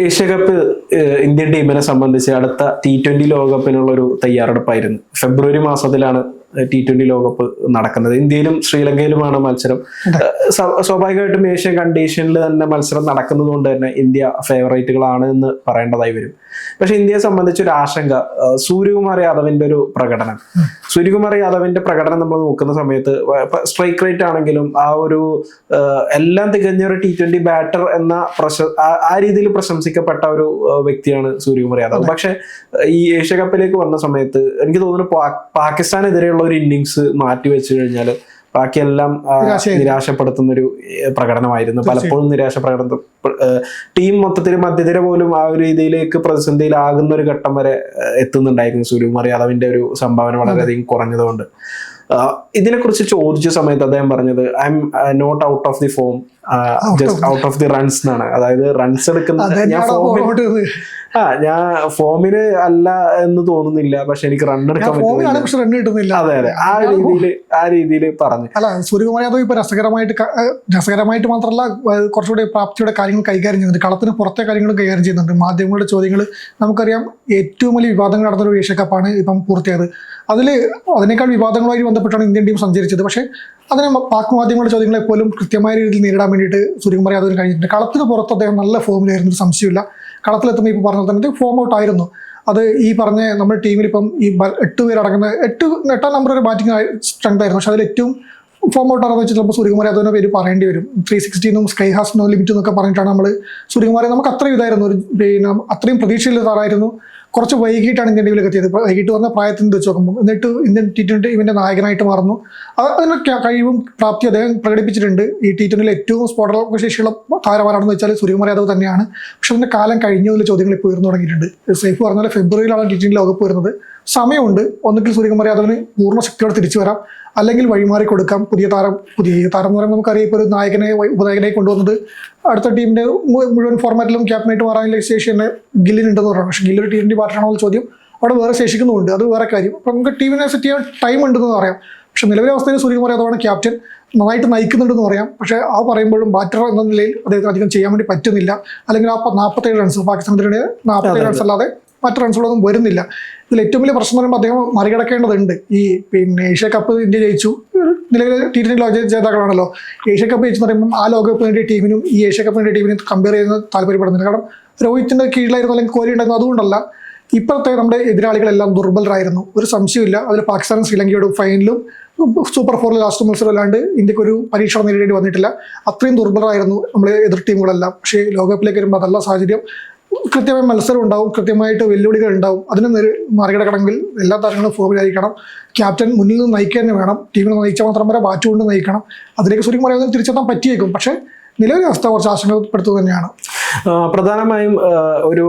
Asia cup Indian ടീമിനെ സംബന്ധിച്ച് അടുത്ത ടി ട്വന്റി ലോകകപ്പിനുള്ള ഒരു തയ്യാറെടുപ്പായിരുന്നു. ഫെബ്രുവരി മാസത്തിലാണ് ടി ട്വന്റി ലോകകപ്പ് നടക്കുന്നത്. ഇന്ത്യയിലും ശ്രീലങ്കയിലുമാണ് മത്സരം. സ്വാഭാവികമായിട്ടും ഏഷ്യൻ കണ്ടീഷനിൽ തന്നെ മത്സരം നടക്കുന്നത് കൊണ്ട് തന്നെ ഇന്ത്യ ഫേവറേറ്റുകളാണ് എന്ന് പറയേണ്ടതായി വരും. പക്ഷെ ഇന്ത്യയെ സംബന്ധിച്ച് ഒരു ആശങ്ക സൂര്യകുമാർ യാദവിന്റെ ഒരു പ്രകടനം. സൂര്യകുമാർ യാദവിന്റെ പ്രകടനം നമ്മൾ നോക്കുന്ന സമയത്ത് സ്ട്രൈക്ക് റേറ്റ് ആണെങ്കിലും ആ ഒരു എല്ലാം തികഞ്ഞ ഒരു ടി ട്വന്റി ബാറ്റർ എന്ന പ്രശ ആ- രീതിയിൽ പ്രശംസിക്കപ്പെട്ട ഒരു വ്യക്തിയാണ് സൂര്യകുമാർ യാദവ്. പക്ഷെ ഈ ഏഷ്യ കപ്പിലേക്ക് വന്ന സമയത്ത് എനിക്ക് തോന്നുന്നു പാകിസ്ഥാനെതിരെയുള്ള ഒരു ഇന്നിങ്സ് മാറ്റി വെച്ചു കഴിഞ്ഞാൽ ബാക്കിയെല്ലാം ആ, നിരാശപ്പെടുത്തുന്ന ഒരു ഏഹ്, പ്രകടനമായിരുന്നു. പലപ്പോഴും നിരാശ പ്രകടനം ടീം മൊത്തത്തിൽ മധ്യനിര പോലും ആ ഒരു രീതിയിലേക്ക് പ്രതിസന്ധിയിലാകുന്ന ഒരു ഘട്ടം വരെ എത്തുന്നുണ്ടായിരുന്നു സൂര്യകുമാർ യാദവിന്റെ ഒരു സംഭാവന വളരെയധികം കുറഞ്ഞതുകൊണ്ട്. ഇതിനെ ഇതിനെക്കുറിച്ച് ചോദിച്ച സമയത്ത് അദ്ദേഹം പറഞ്ഞത് I am not out of the form just out of the runs എന്നാണ്. അതായത് റൺസ് എടുക്കുന്ന ഞാൻ ഫോമിൽ ആ ഞാൻ ഫോമിന് അല്ല എന്ന് തോന്നുന്നില്ല പക്ഷെ എനിക്ക് റൺ എടുക്കാൻ പറ്റുന്നില്ല. അതെ അതെ. ആ രീതിയിൽ ആ രീതിയിൽ പറഞ്ഞു. അല്ല സൂര്യകുമാർ യാദവ് ഇപ്പൊ രസകരമായിട്ട് രസകരമായിട്ട് മാത്രമല്ല കുറച്ചുകൂടി പ്രാപ്തിയുടെ കാര്യങ്ങൾ കൈകാര്യം ചെയ്യുന്നുണ്ട്. കളത്തിന് പുറത്തെ കാര്യങ്ങളും കൈകാര്യം ചെയ്യുന്നുണ്ട്. മാധ്യമങ്ങളുടെ ചോദ്യങ്ങൾ നമുക്കറിയാം ഏറ്റവും വലിയ വിവാദങ്ങൾ നടന്നൊരു ഏഷ്യ കപ്പാണ് ഇപ്പം പൂർത്തിയായത്. അതിൽ അതിനേക്കാൾ വിവാദങ്ങളുമായി ബന്ധപ്പെട്ടാണ് ഇന്ത്യൻ ടീം സഞ്ചരിച്ചത്. പക്ഷേ അതിനെ പാക് മാധ്യമങ്ങളുടെ ചോദ്യങ്ങളെ പോലും കൃത്യമായ രീതിയിൽ നേരിടാൻ വേണ്ടിയിട്ട് സൂര്യകുമാർ യാദവിന് കഴിഞ്ഞിട്ടുണ്ട്. കളത്തിന് പുറത്ത് അദ്ദേഹം നല്ല ഫോമിലായിരുന്നു ഒരു സംശയമില്ല കളത്തിലെത്തുമ്പോൾ ഇപ്പോൾ പറഞ്ഞ തന്നെ ഫോം ഔട്ട് ആയിരുന്നു. അത് ഈ പറഞ്ഞ നമ്മുടെ ടീമിൽ ഇപ്പം ഈ എട്ട് പേരടങ്ങുന്ന എട്ട് എട്ടാം നമ്പർ ഒരു ബാറ്റിംഗ് സ്ട്രെങ്ത് ആയിരുന്നു. പക്ഷേ അതിൽ ഏറ്റവും ഫോം ഔട്ട് ആണെന്ന് വെച്ചാൽ ചിലപ്പോൾ സൂര്യകുമാരി അതോ പേര് പറയേണ്ടി വരും. ത്രീ സിക്സ്റ്റീനും സ്കൈ ഹാസ് നോ ലിമിറ്റ് എന്നൊക്കെ പറഞ്ഞിട്ടാണ് നമ്മൾ സൂര്യകുമാരി നമുക്ക് അത്രയും ഇതായിരുന്നു. ഒരു പിന്നെ അത്രയും പ്രതീക്ഷയുള്ള താറായിരുന്നു. കുറച്ച് വൈകിട്ടാണ് ഇന്ത്യൻ ടീമിലേക്ക് എത്തിയത്. വൈകിട്ട് വന്ന പ്രായത്തിൽ നിന്ന് വെച്ച് നോക്കുമ്പോൾ എന്നിട്ട് ഇന്ത്യൻ ടി ട്വന്റി ഇവന്റെ നായകനായിട്ട് മാറുന്നു. അത് അതിന് കഴിവും പ്രാപ്തി അദ്ദേഹം പ്രകടിപ്പിച്ചിട്ടുണ്ട്. ഈ ടി ട്വന്റിയിൽ ഏറ്റവും സ്ഫോടക ശേഷിയുള്ള താരമാരാണെന്ന് വെച്ചാൽ സൂര്യകുമാർ യാദവ് തന്നെയാണ്. പക്ഷെ അതിന്റെ കാലം കഴിഞ്ഞതിൽ ചോദ്യങ്ങൾ ഇപ്പോൾ ഉയർന്നു തുടങ്ങിയിട്ടുണ്ട്. സേഫ് പറഞ്ഞാൽ ഫെബ്രുവരിയിലാണ് ടി ട്വന്റി ലോകകപ്പ് വരുന്നത്. സമയമുണ്ട്. ഒന്നുകിൽ സൂര്യകുമാർ യാദവിന് പൂർണ ശക്തിയോടെ തിരിച്ചു വരാം. അല്ലെങ്കിൽ വഴിമാറി കൊടുക്കാം പുതിയ താരം പുതിയ താരം എന്ന് പറയുമ്പോൾ നമുക്കറിയാം ഇപ്പോൾ ഒരു നായകനെ ഉപനായകനെ കൊണ്ടുവന്നത്. അടുത്ത ടീമിന്റെ മുഴുവൻ ഫോർമാറ്റിലും ക്യാപ്റ്റനായിട്ട് മാറാനുള്ള ശേഷി തന്നെ ഗില്ലിനുണ്ടെന്ന് പറയുന്നത് പക്ഷേ ഗില്ലൊരു ടീമിന്റെ പാർട്ടാണോ ചോദ്യം അവിടെ വേറെ ശേഷിക്കുന്നുണ്ട് അത് വേറെ കാര്യം. അപ്പം നമുക്ക് ടീമിനെ സെറ്റ് ചെയ്യാൻ ടൈം ഉണ്ടെന്ന് പറയാം. പക്ഷേ നിലവിലെ അവസ്ഥയിൽ സൂര്യകുമാർ യാദവാണ് ക്യാപ്റ്റൻ നന്നായിട്ട് നയിക്കുന്നുണ്ടെന്ന് പറയാം. പക്ഷേ ആ പറയുമ്പോഴും ബാറ്റർ എന്ന നിലയിൽ അദ്ദേഹത്തിന് അധികം ചെയ്യാൻ വേണ്ടി പറ്റുന്നില്ല. അല്ലെങ്കിൽ ആ നാൽപ്പത്തേഴ് റൺസ് പാകിസ്ഥാനെതിരെ നാൽപ്പത്തേഴ് റൺസ് അല്ലാതെ മറ്റു റൺസുകളൊന്നും വരുന്നില്ല. ഇതിൽ ഏറ്റവും വലിയ പ്രശ്നം പറയുമ്പോൾ അദ്ദേഹം മറികടക്കേണ്ടതുണ്ട്. ഈ പിന്നെ ഏഷ്യ കപ്പ് ഇന്ത്യ ജയിച്ചു. നിലവിലെ ടി ട്വന്റി ലോക ജേതാക്കളാണല്ലോ. ഏഷ്യ കപ്പ് ജയിച്ചു പറയുമ്പോൾ ആ ലോകകപ്പ് വേണ്ടി ടീമിനും ഈ ഏഷ്യ കപ്പ് വേണ്ടി ടീമിനും കമ്പയർ ചെയ്യുന്ന താല്പര്യപ്പെടുന്നില്ല. കാരണം രോഹിത്തിന്റെ കീഴിലായിരുന്നു അല്ലെങ്കിൽ കോഹ്ലി ഉണ്ടായിരുന്നു. അതുകൊണ്ടല്ല ഇപ്പോഴത്തെ നമ്മുടെ എതിരാളികളെല്ലാം ദുർബലരായിരുന്നു. ഒരു സംശയമില്ല അതിൽ പാകിസ്ഥാനും ശ്രീലങ്കയോടും ഫൈനലും സൂപ്പർ ഫോറിൽ ലാസ്റ്റ് മത്സരം അല്ലാണ്ട് ഇന്ത്യയ്ക്ക് ഒരു പരീക്ഷണം നേരിടേണ്ടി വന്നിട്ടില്ല. അത്രയും ദുർബലരായിരുന്നു നമ്മുടെ എതിർ ടീമുകളെല്ലാം പക്ഷേ ലോകകപ്പിലേക്ക് വരുമ്പോൾ അതല്ല സാഹചര്യം. കൃത്യമായ മത്സരം ഉണ്ടാവും കൃത്യമായിട്ട് വെല്ലുവിളികൾ ഉണ്ടാവും. അതിനെ നേരി മറികടക്കണമെങ്കിൽ എല്ലാ താരങ്ങളും ഫോമിലായിരിക്കണം ക്യാപ്റ്റൻ മുന്നിൽ നിന്ന് നയിക്കുക തന്നെ വേണം. ടീമിനെ നയിച്ചാൽ മാത്രം വരെ ബാറ്റ് കൊണ്ട് നയിക്കണം. അതിലേക്ക് ശരിക്കും പറയുന്നത് തിരിച്ചെത്താൻ പറ്റിയേക്കും. പക്ഷേ നിലവിലെ അവസ്ഥ കുറച്ച് ആശങ്കപ്പെടുത്തുക തന്നെയാണ്. പ്രധാനമായും ഒരു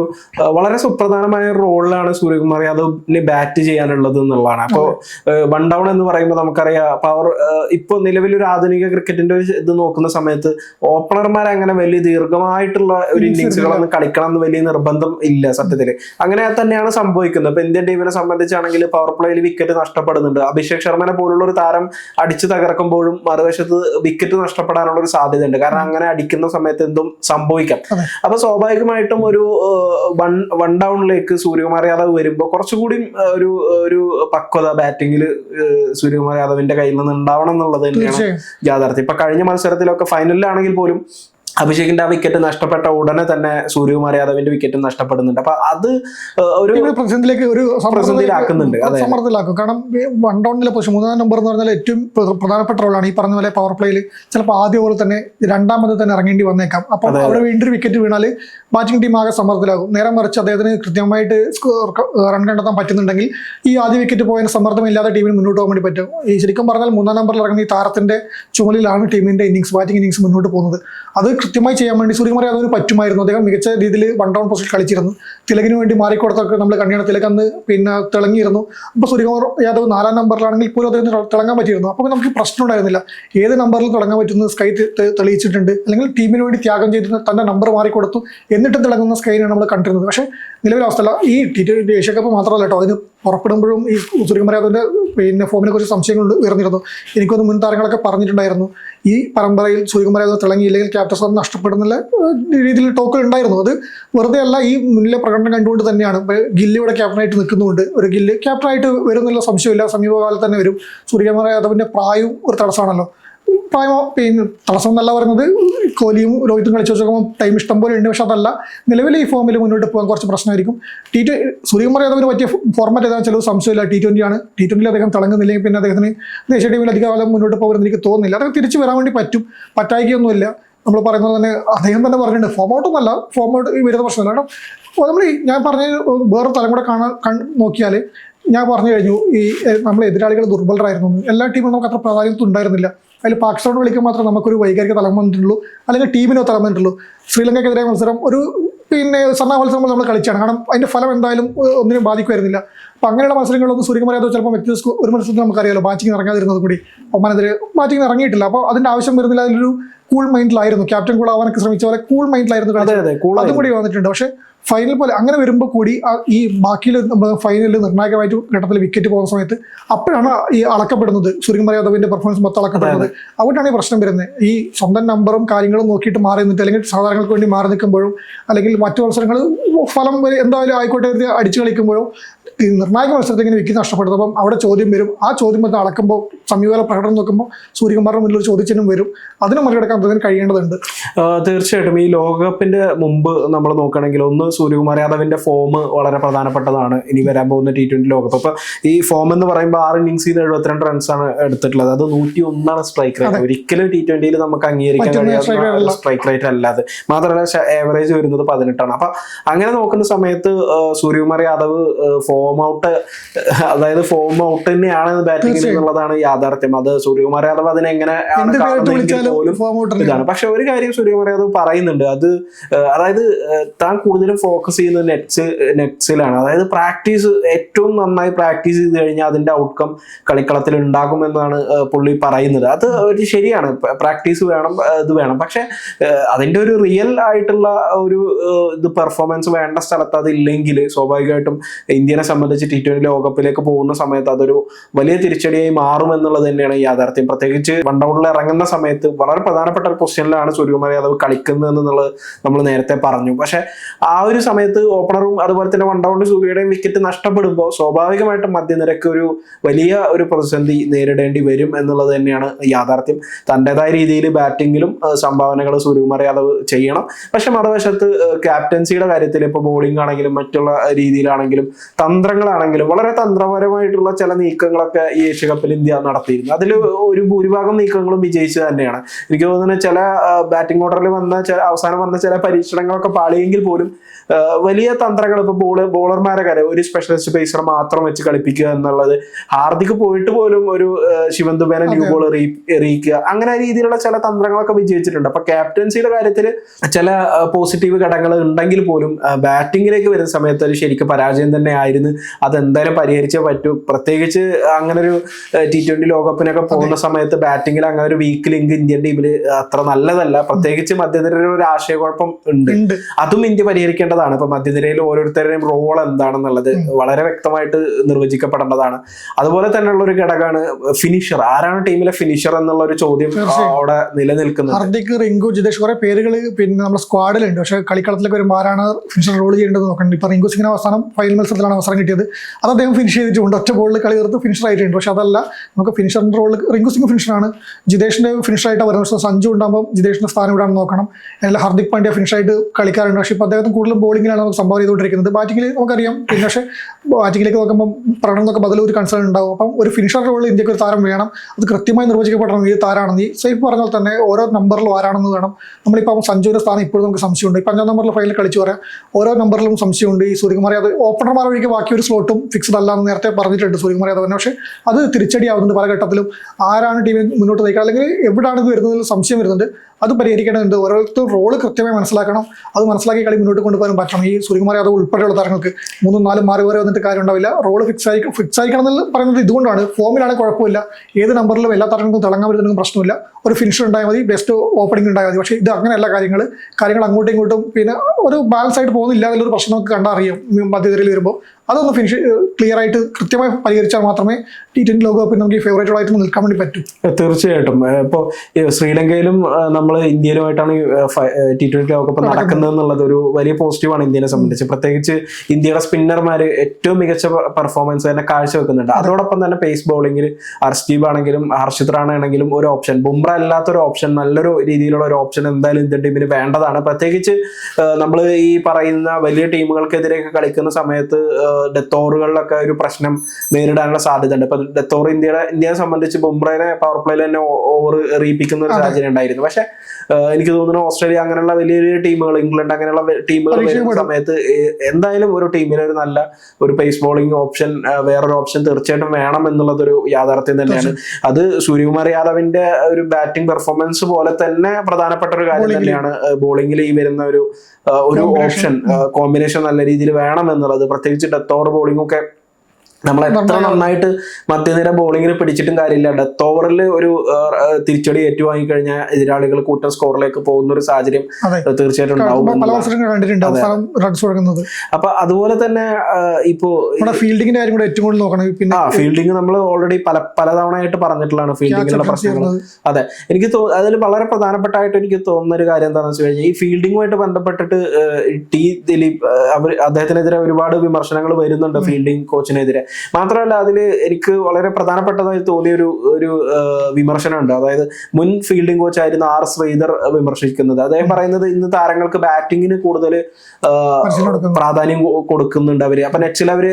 വളരെ സുപ്രധാനമായ റോളിലാണ് സൂര്യകുമാർ യാദവിന് ബാറ്റ് ചെയ്യാനുള്ളത് എന്നുള്ളതാണ്. അപ്പോൾ വൺ ഡൗൺ എന്ന് പറയുമ്പോൾ നമുക്കറിയാം പവർ ഇപ്പൊ നിലവിലൊരു ആധുനിക ക്രിക്കറ്റിന്റെ ഒരു ഇത് നോക്കുന്ന സമയത്ത് ഓപ്പണർമാർ അങ്ങനെ വലിയ ദീർഘമായിട്ടുള്ള ഒരു ഇന്നിങ്സുകളൊന്നും കളിക്കണം എന്ന് വലിയ നിർബന്ധം ഇല്ല സത്യത്തിൽ അങ്ങനെ തന്നെയാണ് സംഭവിക്കുന്നത്. ഇപ്പൊ ഇന്ത്യൻ ടീമിനെ സംബന്ധിച്ചാണെങ്കിൽ പവർ പ്ലേയിൽ വിക്കറ്റ് നഷ്ടപ്പെടുന്നുണ്ട്. അഭിഷേക് ശർമ്മനെ പോലുള്ള ഒരു താരം അടിച്ചു തകർക്കുമ്പോഴും മറുവശത്ത് വിക്കറ്റ് നഷ്ടപ്പെടാനുള്ള ഒരു സാധ്യതയുണ്ട്. കാരണം അങ്ങനെ അടിക്കുന്ന സമയത്ത് എന്തും സംഭവിക്കാം. അപ്പൊ സ്വാഭാവികമായിട്ടും ഒരു വൺ വൺ ഡൗണിലേക്ക് സൂര്യകുമാർ യാദവ് വരുമ്പോൾ കുറച്ചുകൂടി ഒരു ഒരു പക്വത ബാറ്റിംഗിൽ സൂര്യകുമാർ യാദവിന്റെ കയ്യിൽ നിന്ന് ഉണ്ടാവണം എന്നുള്ളത് തന്നെയാണ് യാഥാർത്ഥ്യം. ഇപ്പൊ കഴിഞ്ഞ മത്സരത്തിലൊക്കെ ഫൈനലിലാണെങ്കിൽ പോലും അഭിഷേകിന്റെ ആ വിക്കറ്റ് നഷ്ടപ്പെട്ട ഉടനെ തന്നെ സൂര്യകുമാർ യാദവിന്റെ വിക്കറ്റ് നഷ്ടപ്പെടുന്നുണ്ട്. അപ്പൊ അത് ഒരു പ്രതിസന്ധിയിലേക്ക് ഒരു പ്രതിസന്ധിയിലാക്കുന്നുണ്ട്. സമ്മർദ്ദത്തിലാക്കും. കാരണം വൺ ഡൗണിലെ പൊസിഷൻ മൂന്നാം നമ്പർ എന്ന് പറഞ്ഞാൽ ഏറ്റവും പ്രധാനപ്പെട്ട റോളാണ് ഈ പറഞ്ഞ പോലെ പവർ പ്ലേയിൽ ചിലപ്പോൾ ആദ്യ ഓവർ തന്നെ രണ്ടാമത് തന്നെ ഇറങ്ങേണ്ടി വന്നേക്കാം. അപ്പൊ അവിടെ വീണ്ടും വിക്കറ്റ് വീണാൽ ബാറ്റിംഗ് ടീം ആകെ സമ്മർദ്ദത്തിലാകും. നേരെ മറിച്ച് അദ്ദേഹത്തിന് കൃത്യമായിട്ട് റൺ കണ്ടെത്താൻ പറ്റുന്നുണ്ടെങ്കിൽ ഈ ആദ്യ വിക്കറ്റ് പോയതിന് സമ്മർദ്ദമില്ലാതെ ടീമിന് മുന്നോട്ട് പോകാൻ വേണ്ടി പറ്റും. ഈ ശരിക്കും പറഞ്ഞാൽ മൂന്നാം നമ്പറിൽ ഇറങ്ങുന്ന ഈ താരത്തിന്റെ ചുമലിലാണ് ടീമിന്റെ ഇന്നിങ്സ് ബാറ്റിംഗ് ഇന്നിങ്സ് മുന്നോട്ട് പോകുന്നത്. അത് കൃത്യമായി ചെയ്യാൻ വേണ്ടി സൂര്യകുമാർ യാദവിന് പറ്റുമായിരുന്നു. അദ്ദേഹം മികച്ച രീതിയിൽ വൺ ഡൗൺ പൊസിഷൻ കളിച്ചിരുന്നു. തിലകിന് വേണ്ടി മാറിക്കൊടുത്തൊക്കെ നമ്മൾ കണ്ടിയാണ് തിലക് അന്ന് പിന്നെ തിളങ്ങിയിരുന്നു. അപ്പോൾ സൂര്യകുമാർ യാദവ് നാലാം നമ്പറിലാണെങ്കിൽ പോലും അദ്ദേഹത്തിന് തിളങ്ങാൻ പറ്റിയിരുന്നു. അപ്പോൾ നമുക്ക് പ്രശ്നം ഉണ്ടായിരുന്നില്ല. ഏത് നമ്പറിൽ തിളങ്ങാൻ പറ്റുന്നത് സ്കൈ തെളിയിച്ചിട്ടുണ്ട്. അല്ലെങ്കിൽ ടീമിന് വേണ്ടി ത്യാഗം ചെയ്തിരുന്ന തന്റെ നമ്പർ മാറിക്കൊടുത്തു. എന്നിട്ടും തിളങ്ങുന്ന സ്കൈനാണ് നമ്മൾ കണ്ടിരുന്നത്. പക്ഷേ നിലവിലെ അവസ്ഥ ഈ ടി ട്വന്റി ഏഷ്യ കപ്പ് മാത്രമല്ല കേട്ടോ. അതിന് പുറപ്പെടുമ്പോഴും ഈ സൂര്യകുമാരാദിന്റെ പിന്നെ ഫോമിനെ കുറിച്ച് സംശയങ്ങൾ ഉയർന്നിരുന്നു. എനിക്കൊന്ന് മുൻ താരങ്ങളൊക്കെ പറഞ്ഞിട്ടുണ്ടായിരുന്നു. ഈ പരമ്പരയിൽ സൂര്യകുമാരാദവ് തിളങ്ങിയില്ലെങ്കിൽ ക്യാപ്റ്റൻ സ്ഥാനം നഷ്ടപ്പെടുന്നില്ല ഏഹ് രീതിയിൽ ടോക്കുകൾ ഉണ്ടായിരുന്നു. അത് വെറുതെ അല്ല ഈ മുന്നിലെ പ്രകടനം കണ്ടുകൊണ്ട് തന്നെയാണ്. ഗില്ല് ഇവിടെ ക്യാപ്റ്റനായിട്ട് നിൽക്കുന്നുണ്ട്. ഒരു ഗില്ല് ക്യാപ്റ്റനായിട്ട് വരുന്നില്ല സംശയമില്ല. സമീപകാലത്ത് തന്നെ വരും. സൂര്യകുമാർ യാദവിന്റെ പ്രായവും ഒരു തടസ്സമാണല്ലോ. പ്രായം പിന്നെ തടസ്സം എന്നല്ല പറയുന്നത്. കോഹ്ലിയും രോഹിത്തും കളിച്ചു വെച്ചാൽ ടൈം ഇഷ്ടം പോലെ ഉണ്ട് പക്ഷെ അതല്ല. നിലവിൽ ഈ ഫോമിൽ മുന്നോട്ട് പോകാൻ കുറച്ച് പ്രശ്നമായിരിക്കും. ടി ട്വ സൂര്യകുമാർ യാദവിന് പറ്റിയ ഫോർമാറ്റ് ഏതാണെന്ന് വെച്ചാൽ സംശയമില്ല ടി ട്വന്റി ആണ്. ടി ട്വന്റിയിൽ അദ്ദേഹം തിളങ്ങുന്നില്ലെങ്കിൽ പിന്നെ അദ്ദേഹത്തിന് ദേശീയ ടീമിൽ അധിക കാലം മുന്നോട്ട് പോകുമെന്ന് എനിക്ക് തോന്നുന്നില്ല. അദ്ദേഹം തിരിച്ചു വരാൻ വേണ്ടി പറ്റും. പറ്റായിക്കൊന്നുമില്ല. നമ്മൾ പറയുന്നത് തന്നെ അദ്ദേഹം തന്നെ പറഞ്ഞിട്ടുണ്ട്. ഫോം ഔട്ടൊന്നല്ല ഫോം ഔട്ട് വരുന്ന പ്രശ്നമല്ല. കാരണം നമ്മൾ ഞാൻ പറഞ്ഞ വേറെ തലം കൂടെ കാണാൻ നോക്കിയാൽ ഞാൻ പറഞ്ഞു കഴിഞ്ഞു. ഈ നമ്മളെ എതിരാളികൾ ദുർബലരായിരുന്നു എല്ലാ ടീമും നമുക്ക് അത്ര പ്രാധാന്യത്തിൽ ഉണ്ടായിരുന്നില്ല അതിൽ പാകിസ്ഥാനോട് കളിക്കാൻ മാത്രം നമുക്കൊരു വൈകാരിക തലം വന്നിട്ടുള്ളൂ. അല്ലെങ്കിൽ ടീമിനോ തലം വന്നിട്ടുള്ളൂ. ശ്രീലങ്കയ്ക്കെതിരെ മത്സരം ഒരു പിന്നെ സ്വർണ മത്സരം നമ്മൾ കളിച്ചാണ്. കാരണം അതിന്റെ ഫലം എന്തായാലും ഒന്നിനും ബാധിക്കുമായിരുന്നില്ല. അപ്പോൾ അങ്ങനെയുള്ള മത്സരങ്ങളൊന്നും സൂര്യകുമാർ യാദവ് ചിലപ്പോൾ വ്യക്തി ഒരു മത്സരത്തിൽ നമുക്കറിയാലോ ബാറ്റിംഗ് ഇറങ്ങാതിരുന്നത് കൂടി. ഒമാനെതിരെ ബാറ്റിംഗ് ഇറങ്ങിയിട്ടില്ല. അപ്പോൾ അതിന്റെ ആവശ്യം വരുന്നില്ല. അതിലൊരു കൂൾ മൈൻഡിലായിരുന്നു. ക്യാപ്റ്റൻ കൂൾ ആവാനൊക്കെ ശ്രമിച്ച പോലെ കൂൾ മൈൻഡിലായിരുന്നു അതും കൂടി വന്നിട്ടുണ്ട്. പക്ഷേ ഫൈനൽ പോലെ അങ്ങനെ വരുമ്പോൾ കൂടി ഈ ബാക്കിയിൽ ഫൈനലിൽ നിർണായകമായിട്ട് ഘട്ടത്തിൽ വിക്കറ്റ് പോകുന്ന സമയത്ത് അപ്പോഴാണ് ഈ അളക്കപ്പെടുന്നത്. സൂര്യകുമാർ യാദവിന്റെ പെർഫോമൻസ് മൊത്തം അളക്കപ്പെടുന്നത്. അതുകൊണ്ടാണ് ഈ പ്രശ്നം വരുന്നത്. ഈ സ്വന്തം നമ്പറും കാര്യങ്ങളും നോക്കിയിട്ട് മാറി നിന്നിട്ട് അല്ലെങ്കിൽ സാധാരണങ്ങൾക്ക് വേണ്ടി മാറി നിൽക്കുമ്പോഴും അല്ലെങ്കിൽ മറ്റു മത്സരങ്ങൾ ഫലം എന്തായാലും ആയിക്കോട്ടെ അടിച്ചു കളിക്കുമ്പോഴും ഈ നിർണായക മത്സരത്തിൽ ഇങ്ങനെ വിക്കറ്റ് നഷ്ടപ്പെടുന്നത് അപ്പം അവിടെ ചോദ്യം വരും. ആ ചോദ്യം വന്ന് അളക്കുമ്പോൾ സമീപകാല പ്രകടനം നോക്കുമ്പോൾ സൂര്യകുമാറിന് മുന്നിൽ ഒരു ചോദ്യചിഹ്നം വരും. അതിനെ മറികടക്കാൻ അദ്ദേഹത്തിന് കഴിയേണ്ടതുണ്ട്. തീർച്ചയായിട്ടും. ഈ ലോകകപ്പിന്റെ മുമ്പ് നമ്മൾ നോക്കുകയാണെങ്കിൽ ഒന്ന് സൂര്യകുമാർ യാദവിന്റെ ഫോം വളരെ പ്രധാനപ്പെട്ടതാണ്. ഇനി വരാൻ പോകുന്ന ടി ട്വന്റി ലോകകപ്പ്. അപ്പൊ ഈ ഫോം എന്ന് പറയുമ്പോൾ ആറ് ഇന്നിംഗ്സിൽ നിന്ന് എഴുപത്തിരണ്ട് റൺസ് ആണ് എടുത്തിട്ടുള്ളത്. അത് നൂറ്റി ഒന്നാണ് സ്ട്രൈക്ക് റേറ്റ് ഒരിക്കലും ടി ട്വന്റിയിൽ നമുക്ക് അംഗീകരിക്കാൻ കഴിയാത്ത. സ്ട്രൈക്ക് റേറ്റ് അല്ലാതെ മാത്രമല്ല ഏവറേജ് വരുന്നത് പതിനെട്ടാണ്. അപ്പൊ അങ്ങനെ നോക്കുന്ന സമയത്ത് സൂര്യകുമാർ യാദവ് ഫോം ഔട്ട് അതായത് ഫോം ഔട്ട് തന്നെയാണ് ബാറ്റിംഗിൽ തീർച്ചയായും. എന്നുള്ളതാണ് യാഥാർത്ഥ്യം. അത് സൂര്യകുമാർ യാദവ് അതിനെങ്ങനെ പോലും ഇതാണ്. പക്ഷെ ഒരു കാര്യം സൂര്യകുമാർ യാദവ് പറയുന്നുണ്ട്. അത് അതായത് താൻ കൂടുതലും ഫോക്കസ് ചെയ്യുന്നത് നെറ്റ്സ് നെറ്റ്സിലാണ് അതായത് പ്രാക്ടീസ് ഏറ്റവും നന്നായി പ്രാക്ടീസ് ചെയ്ത് കഴിഞ്ഞാൽ അതിന്റെ ഔട്ട്കം കളിക്കളത്തിൽ ഉണ്ടാകുമെന്നാണ് പുള്ളി പറയുന്നത്. അത് ഒരു ശരിയാണ്. പ്രാക്ടീസ് വേണം ഇത് വേണം. പക്ഷെ അതിന്റെ ഒരു റിയൽ ആയിട്ടുള്ള ഒരു ഇത് പെർഫോമൻസ് വേണ്ട സ്ഥലത്ത് അതില്ലെങ്കിൽ സ്വാഭാവികമായിട്ടും ഇന്ത്യനെ സംബന്ധിച്ച് ടി ട്വന്റി ലോകകപ്പിലേക്ക് പോകുന്ന സമയത്ത് അതൊരു വലിയ തിരിച്ചടിയായി മാറും എന്നുള്ളത് തന്നെയാണ് യാഥാർത്ഥ്യം. പ്രത്യേകിച്ച് വൺ ഡൗണിൽ ഇറങ്ങുന്ന സമയത്ത് വളരെ പ്രധാനപ്പെട്ട ഒരു പൊസിഷനിലാണ് സൂര്യകുമാർ യാദവ് കളിക്കുന്നത് എന്നുള്ളത് നമ്മൾ നേരത്തെ പറഞ്ഞു. പക്ഷെ ആ ഒരു സമയത്ത് ഓപ്പണറും അതുപോലെ തന്നെ വൺ ഡൗൺ സൂര്യയുടെയും വിക്കറ്റ് നഷ്ടപ്പെടുമ്പോൾ സ്വാഭാവികമായിട്ടും മധ്യനിരക്ക് ഒരു വലിയ ഒരു പ്രതിസന്ധി നേരിടേണ്ടി വരും എന്നുള്ളത് തന്നെയാണ് യാഥാർത്ഥ്യം. തന്റെതായ രീതിയിൽ ബാറ്റിങ്ങിലും സംഭാവനകൾ സൂര്യകുമാർ യാദവ് ചെയ്യണം. പക്ഷെ മറുവശത്ത് ക്യാപ്റ്റൻസിയുടെ കാര്യത്തിൽ ഇപ്പോൾ ബോളിംഗ് ആണെങ്കിലും മറ്റുള്ള രീതിയിലാണെങ്കിലും തന്ത്രങ്ങളാണെങ്കിലും വളരെ തന്ത്രപരമായിട്ടുള്ള ചില നീക്കങ്ങളൊക്കെ ഈ ഏഷ്യ കപ്പിൽ ഇന്ത്യ നടത്തിയിരുന്നു. അതിൽ ഒരു ഭൂരിഭാഗം നീക്കങ്ങളും വിജയിച്ചു തന്നെയാണ്. എനിക്ക് തോന്നുന്നത് ചില ബാറ്റിംഗ് ഓർഡറിൽ വന്ന ചില അവസാനം വന്ന ചില പരീക്ഷണങ്ങളൊക്കെ പാളിയെങ്കിൽ പോലും വലിയ തന്ത്രങ്ങൾ ഇപ്പൊ ബോൾ ബോളർമാരെ കാര്യം ഒരു സ്പെഷ്യലിസ്റ്റ് പേസർ മാത്രം വെച്ച് കളിപ്പിക്കുക എന്നുള്ളത്. ഹാർദിക് പോയിട്ട് പോലും ഒരു ശിവന്ത് ശിവൻ ദുബേനെ ന്യൂ ബോൾ എറിയിക്കുക. അങ്ങനെ രീതിയിലുള്ള ചില തന്ത്രങ്ങളൊക്കെ വിജയിച്ചിട്ടുണ്ട്. അപ്പൊ ക്യാപ്റ്റൻസിയുടെ കാര്യത്തിൽ ചില പോസിറ്റീവ് ഘടകങ്ങൾ ഉണ്ടെങ്കിൽ പോലും ബാറ്റിങ്ങിലേക്ക് വരുന്ന സമയത്ത് അത് ശരിക്കും പരാജയം തന്നെ ആയിരുന്നു. അതെന്തായാലും പരിഹരിച്ചേ പറ്റൂ. പ്രത്യേകിച്ച് അങ്ങനെ ഒരു ടി ട്വന്റി ലോകകപ്പിനൊക്കെ പോകുന്ന സമയത്ത് ബാറ്റിംഗിൽ അങ്ങനെ ഒരു വീക്ക് ലിങ്ക് ഇന്ത്യൻ ടീമിൽ അത്ര നല്ലതല്ല. പ്രത്യേകിച്ച് മധ്യനിരയിൽ ഒരു ആശയക്കുഴപ്പം ഉണ്ട്. അതും ഇന്ത്യ പരിഹരിക്കേണ്ടതാണ് ഇപ്പൊ മധ്യനിരയിൽ ഓരോരുത്തരുടെയും റോൾ എന്താണെന്നുള്ളത് വളരെ വ്യക്തമായിട്ട് നിർവചിക്കപ്പെടേണ്ടതാണ്. അതുപോലെ തന്നെയുള്ള ഒരു ഘടകമാണ് ഫിനിഷർ ആരാണ് ടീമിലെ ഫിനിഷർ എന്നുള്ള ഒരു ചോദ്യം അവിടെ നിലനിൽക്കുന്നത്. ഹർദിക് റിങ്കു ജിതേഷ് കുറെ പേരുകൾ പിന്നെ നമ്മുടെ സ്ക്വാഡിലുണ്ട് പക്ഷെ കളിക്കളത്തിലേക്ക് വരുമ്പോൾ ആരാണ് ഫിനിഷർ റോൾ ചെയ്യേണ്ടത് നോക്കണം ഇപ്പൊ റിങ്കു സിംഗിന് അവസാനം ഫൈനൽ മത്സരത്തിലാണ് അവസരം കിട്ടിയത്. അത് അദ്ദേഹം ഫിനിഷ് ചെയ്തിട്ടുണ്ട്. ഒറ്റ ബോളിൽ കളി തീർത്ത് ഫിനിഷർ ആയിട്ടുണ്ട്. പക്ഷെ അതല്ല നമുക്ക് ഫിനിഷറിന്റെ റോൾ റിങ്കു സിംഗ് ഫിനിഷറാണ് ജിതേഷിന്റെ ഫിനിഷർ ആയിട്ട് വരുന്നത് പക്ഷേ സഞ്ജു ഉണ്ടാകുമ്പോൾ ജിതേഷിന്റെ സ്ഥാനം ഇവിടെയാണ് നോക്കണം. അല്ലെങ്കിൽ ഹർദിക് പാണ്ഡ്യ ഫിനിഷ് ആയിട്ട് കളിക്കാറുണ്ട്. പക്ഷെ ഇപ്പൊ അദ്ദേഹത്തിന് കൂടുതലും ബോളിങ്ങിലാണ് നമുക്ക് സംഭവം ചെയ്തുകൊണ്ടിരിക്കുന്നത്. ബാറ്റിംഗിൽ നമുക്കറിയാം. പിന്നെ പക്ഷേ ബാറ്റിംഗിലേക്ക് നോക്കുമ്പോൾ പ്രണം എന്നൊക്കെ ബദലും ഒരു കൺസേൺ ഉണ്ടാവും. അപ്പം ഒരു ഫിനിഷർ റോൾ ഇന്ത്യയ്ക്ക് ഒരു താരം വേണം. അത് കൃത്യമായി നിർവചിക്കപ്പെടണം ഈ താരാണെന്ന്. ഈ സേഫ് പറഞ്ഞാൽ തന്നെ ഓരോ നമ്പറിലും ആരാണെന്ന് വേണം. നമ്മളിപ്പോൾ സഞ്ജുവിന്റെ സ്ഥാനം ഇപ്പോഴും നമുക്ക് സംശയമുണ്ട്. ഇപ്പം അഞ്ചാം നമ്പറിൽ ഫൈനൽ കളിച്ചു പറയാം. ഓരോ നമ്പറിലും സംശയമുണ്ട്. ഈ സൂര്യകുമാർ അത് ഓപ്പണർമാർ ഒഴികെ ബാക്കി ഒരു സ്ലോട്ടും ഫിക്സ്ഡ് അല്ല എന്ന് നേരത്തെ പറഞ്ഞിട്ടുണ്ട് സൂര്യകുമാർ അത് പക്ഷേ അത് തിരിച്ചടിയാവുന്നുണ്ട് പല ഘട്ടത്തിലും. ആരാണ് ടീമിൽ മുന്നോട്ട് നയിക്കുക? അല്ലെങ്കിൽ എവിടെയാണ് ഇത് വരുന്നതിൽ സംശയം വരുന്നുണ്ട്. അത് പരിഹരിക്കേണ്ടതുണ്ട്. ഓരോരുത്തർ റോൾ കൃത്യമായി മനസ്സിലാക്കണം. അത് മനസ്സിലാക്കി കളി മുന്നോട്ട് കൊണ്ടുപോകാൻ പറ്റണം. ഈ സൂര്യകുമാർ യാദവ് ഉൾപ്പെടെയുള്ള താരങ്ങൾക്ക് മൂന്നും നാലും മാറി വരെ വന്നിട്ട് കാര്യം ഉണ്ടാവില്ല റോൾ ഫിക്സ് ആയി ഫിക്സ് ആയിക്കണം എന്ന് പറയുന്നത് ഇതുകൊണ്ടാണ്. ഫോമിലാണെങ്കിൽ കുഴപ്പമില്ല. ഏത് നമ്പറിലും എല്ലാ താരങ്ങൾക്കും തിളങ്ങാൻ വരുന്നതിനും പ്രശ്നമില്ല. ഒരു ഫിനിഷർ ഉണ്ടായാൽ മതി. ബെസ്റ്റ് ഓപ്പണിംഗ് ഉണ്ടായാൽ മതി. പക്ഷേ ഇത് അങ്ങനെയല്ല കാര്യങ്ങൾ കാര്യങ്ങൾ അങ്ങോട്ടും ഇങ്ങോട്ടും പിന്നെ ഒരു ബാലൻസ് ആയിട്ട് പോകുന്നില്ല എന്നുള്ളൊരു പ്രശ്നം നമുക്ക് കണ്ടറിയാം. മധ്യതിരയിൽ വരുമ്പോൾ. അതൊന്ന് ഫിനിഷ് ക്ലിയർ ആയിട്ട് കൃത്യമായി പരിഹരിച്ചാൽ മാത്രമേ ടി ട്വന്റി ലോകകപ്പിൽ നമുക്ക് ഈ ഫേവറേറ്റ് ആയിട്ട് നിൽക്കാൻ വേണ്ടി പറ്റൂ. തീർച്ചയായിട്ടും. ഇപ്പോൾ ശ്രീലങ്കയിലും നമ്മൾ ഇന്ത്യയിലുമായിട്ടാണ് ടി ട്വന്റി ലോകകപ്പ് നടക്കുന്നത്. എന്നുള്ളത് ഒരു വലിയ പോസിറ്റീവാണ് ഇന്ത്യനെ സംബന്ധിച്ച്. പ്രത്യേകിച്ച് ഇന്ത്യയുടെ സ്പിന്നർമാർ ഏറ്റവും മികച്ച പെർഫോമൻസ് തന്നെ കാഴ്ചവെക്കുന്നുണ്ട്. അതോടൊപ്പം തന്നെ പേസ് ബൗളിംഗിൽ ഹർഷ്ദീപ് ആണെങ്കിലും ഹർഷിത് ആണെങ്കിലും ഒരു ഓപ്ഷൻ ബുംറ അല്ലാത്തൊരു ഓപ്ഷൻ നല്ലൊരു രീതിയിലുള്ള ഒരു ഓപ്ഷൻ എന്തായാലും ഇന്ത്യൻ ടീമിന് വേണ്ടതാണ്. പ്രത്യേകിച്ച് നമ്മൾ ഈ പറയുന്ന വലിയ ടീമുകൾക്കെതിരെയൊക്കെ കളിക്കുന്ന സമയത്ത് ഡെത്ത് ഓവറുകളിലൊക്കെ ഒരു പ്രശ്നം നേരിടാനുള്ള സാധ്യത ഉണ്ട് ഇപ്പൊ ഡെത്തോർ ഇന്ത്യയുടെ ഇന്ത്യയെ സംബന്ധിച്ച് ബുംറയെ പവർ പ്ലേയിൽ തന്നെ ഓവർ എറിയിപ്പിക്കുന്ന ഒരു സാഹചര്യം ഉണ്ടായിരുന്നു. പക്ഷെ എനിക്ക് തോന്നുന്നു ഓസ്ട്രേലിയ അങ്ങനെയുള്ള വലിയ വലിയ ടീമുകൾ ഇംഗ്ലണ്ട് അങ്ങനെയുള്ള ടീമുകൾ വരുന്ന സമയത്ത് എന്തായാലും ഒരു ടീമിന് ഒരു നല്ല ഒരു പേസ് ബോളിംഗ് ഓപ്ഷൻ വേറൊരു ഓപ്ഷൻ തീർച്ചയായിട്ടും വേണം എന്നുള്ളതൊരു യാഥാർത്ഥ്യം തന്നെയാണ്. അത് സൂര്യകുമാർ യാദവിന്റെ ഒരു ബാറ്റിംഗ് പെർഫോമൻസ് പോലെ തന്നെ പ്രധാനപ്പെട്ട ഒരു കാര്യം തന്നെയാണ്. ബോളിംഗിൽ ഈ വരുന്ന ഒരു ഒരു. ഓപ്ഷൻ കോമ്പിനേഷൻ നല്ല രീതിയിൽ വേണം എന്നുള്ളത്. പ്രത്യേകിച്ച് ഡെത്ത് ഓവർ ബോളിംഗ് ഒക്കെ നമ്മൾ എത്ര നന്നായിട്ട് മധ്യനിര ബോളിങ്ങിന് പിടിച്ചിട്ടും കാര്യമില്ല ഡെത്ത് ഓവറിൽ ഒരു തിരിച്ചടി ഏറ്റുവാങ്ങി കഴിഞ്ഞാൽ എതിരാളികൾ കൂട്ടം സ്കോറിലേക്ക് പോകുന്ന ഒരു സാഹചര്യം തീർച്ചയായിട്ടും ഉണ്ടാവും അപ്പൊ അതുപോലെ തന്നെ ഇപ്പോ ഫീൽഡിങ്ങിന്റെ കാര്യം കൂടെ ഏറ്റവും കൂടുതൽ നോക്കണം പിന്നെ ഫീൽഡിംഗ് നമ്മൾ ഓൾറെഡി പല പലതവണയായിട്ട് പറഞ്ഞിട്ടുള്ളതാണ് ഫീൽഡിങ്ങിലുള്ള പ്രശ്നങ്ങൾ അതെ. എനിക്ക് അതിൽ വളരെ പ്രധാനപ്പെട്ടായിട്ട് എനിക്ക് തോന്നുന്ന ഒരു കാര്യം എന്താണെന്ന് വെച്ച് കഴിഞ്ഞാൽ ഈ ഫീൽഡിങ്ങുമായിട്ട് ബന്ധപ്പെട്ടിട്ട് ടി ദിലീപ് അവർ അദ്ദേഹത്തിനെതിരെ ഒരുപാട് വിമർശനങ്ങൾ വരുന്നുണ്ട് ഫീൽഡിംഗ് കോച്ചിനെതിരെ മാത്രമല്ല അതിൽ എനിക്ക് വളരെ പ്രധാനപ്പെട്ടതായി തോന്നിയ ഒരു ഒരു വിമർശനമുണ്ട്. അതായത് മുൻ ഫീൽഡിംഗ് കോച്ച് ആയിരുന്ന ആർ ശ്രീധർ വിമർശിക്കുന്നത്. അദ്ദേഹം പറയുന്നത് ഇന്ന് താരങ്ങൾക്ക് ബാറ്റിങ്ങിന് കൂടുതൽ പ്രാധാന്യം കൊടുക്കുന്നുണ്ട് അവർ. അപ്പൊ നെക്സ്റ്റിൽ അവർ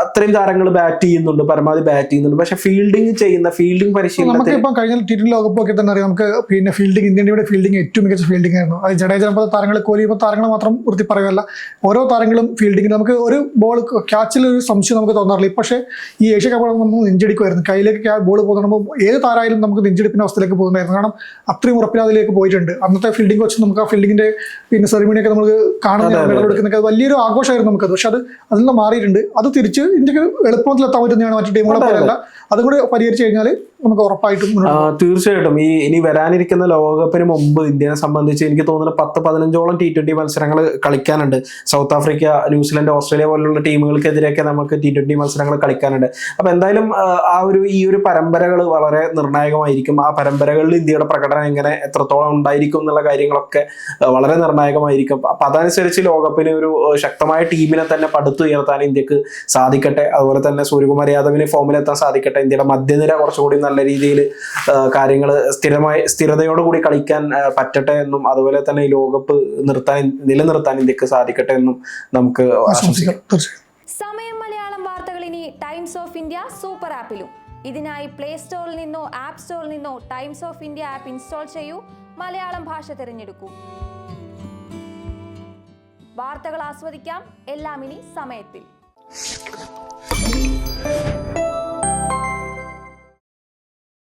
അത്രയും താരങ്ങൾ ബാറ്റ് ചെയ്യുന്നുണ്ട് പരമാവധി ബാറ്റ് ചെയ്യുന്നുണ്ട്. പക്ഷെ ഫീൽഡിംഗ് ചെയ്യുന്ന ഫീൽഡിംഗ് നമുക്ക് പരിശീലനത്തിൽ ഇപ്പം കഴിഞ്ഞ ടി ട്വന്റി തന്നെ അറിയാം. നമുക്ക് പിന്നെ ഫീൽഡിംഗ് ഇന്ത്യൻ ടീമിന്റെ ഫീൽഡിംഗ് ഏറ്റവും മികച്ച ഫീൽഡിംഗ് ആയിരുന്നു. അത് ജഡേജ പോലെ താരങ്ങൾ കോഹ്ലി ഇപ്പോൾ താരങ്ങൾ മാത്രം വൃത്തി പറയുമല്ല ഓരോ താരങ്ങളും ഫീൽഡിംഗ് നമുക്ക് ഒരു ബോൾ ക്യാച്ചിൽ ഒരു സംശയം നമുക്ക് തോന്നാറില്ല. പക്ഷേ ഈ ഏഷ്യ കപ്പ് നമുക്ക് നെഞ്ചടിക്കുമായിരുന്നു കയ്യിലേക്ക് ബോൾ പോകുമ്പോൾ ഏത് താരായാലും നമുക്ക് നെഞ്ചടിപ്പിന്റെ അവസ്ഥയിലേക്ക് പോകുന്നതായിരുന്നു. കാരണം അത്രയും ഉറപ്പില്ലാതിലേക്ക് പോയിട്ടുണ്ട്. അന്നത്തെ ഫീൽഡിംഗ് വെച്ച് നമുക്ക് ആ ഫീൽഡിങ്ങിന്റെ പിന്നെ സെറിമണിയൊക്കെ നമുക്ക് കാണുന്ന എടുക്കുന്നൊക്കെ വലിയൊരു ആഘോഷമായിരുന്നു നമുക്കത്. പക്ഷെ അത് അതിൽ നിന്ന് മാറിയിട്ടുണ്ട്. അത് തിരിച്ച് ഇന്ത്യയ്ക്ക് എളുപ്പത്തിൽ എത്താൻ പറ്റുന്നതാണ് മറ്റു ടീമുകളെ. പോലെയല്ല. അതും കൂടി പരിഹരിച്ചു കഴിഞ്ഞാൽ നമുക്ക് ഉറപ്പായിട്ടും തീർച്ചയായിട്ടും. ഈ ഇനി വരാനിരിക്കുന്ന ലോകകപ്പിന് മുമ്പ് ഇന്ത്യനെ സംബന്ധിച്ച് എനിക്ക് തോന്നുന്നു പത്ത് പതിനഞ്ചോളം ടി ട്വന്റി മത്സരങ്ങൾ കളിക്കാനുണ്ട്. South Africa New Zealand Australia പോലുള്ള ടീമുകൾക്കെതിരെയൊക്കെ നമുക്ക് ടി ട്വന്റി മത്സരങ്ങൾ കളിക്കാനുണ്ട്. അപ്പൊ എന്തായാലും ആ, ആ ഒരു ഈ ഒരു പരമ്പരകൾ വളരെ നിർണായകമായിരിക്കും. ആ പരമ്പരകളിൽ ഇന്ത്യയുടെ പ്രകടനം എങ്ങനെ എത്രത്തോളം ഉണ്ടായിരിക്കും എന്നുള്ള കാര്യങ്ങളൊക്കെ വളരെ നിർണായകമായിരിക്കും. അപ്പൊ അതനുസരിച്ച് ലോകകപ്പിന് ഒരു ശക്തമായ ടീമിനെ തന്നെ പടുത്തുയർത്താൻ ഇന്ത്യയ്ക്ക് സാധിക്കട്ടെ. അതുപോലെ തന്നെ സൂര്യകുമാർ യാദവിന് ഫോമിലെത്താൻ സാധിക്കട്ടെ. ഇന്ത്യയുടെ മധ്യനിര കുറച്ചുകൂടി നല്ല രീതിയിൽ കാര്യങ്ങൾ സ്ഥിരമായി സ്ഥിരതയോടുകൂടി കളിക്കാൻ പറ്റട്ടെ എന്നും അതുപോലെ തന്നെ ഈ ലോകകപ്പ് നിർത്താൻ നിലനിർത്താൻ ഇന്ത്യയ്ക്ക് സാധിക്കട്ടെ എന്നും നമുക്ക് ആശംസിക്കാം. സമയം മലയാളം വാർത്തകൾ ഇനി ടൈംസ് ഓഫ് ഇന്ത്യ സൂപ്പർ ആപ്പിലും. ഇതിനായി പ്ലേ സ്റ്റോറിൽ നിന്നോ ആപ്പ് സ്റ്റോറിൽ നിന്നോ Times of India app install ചെയ്യൂ. മലയാളം ഭാഷ തിരഞ്ഞെടുക്കൂ. വാർത്തകൾ ആസ്വദിക്കാം. എല്ലാം ഇനി സമയത്തിൽ.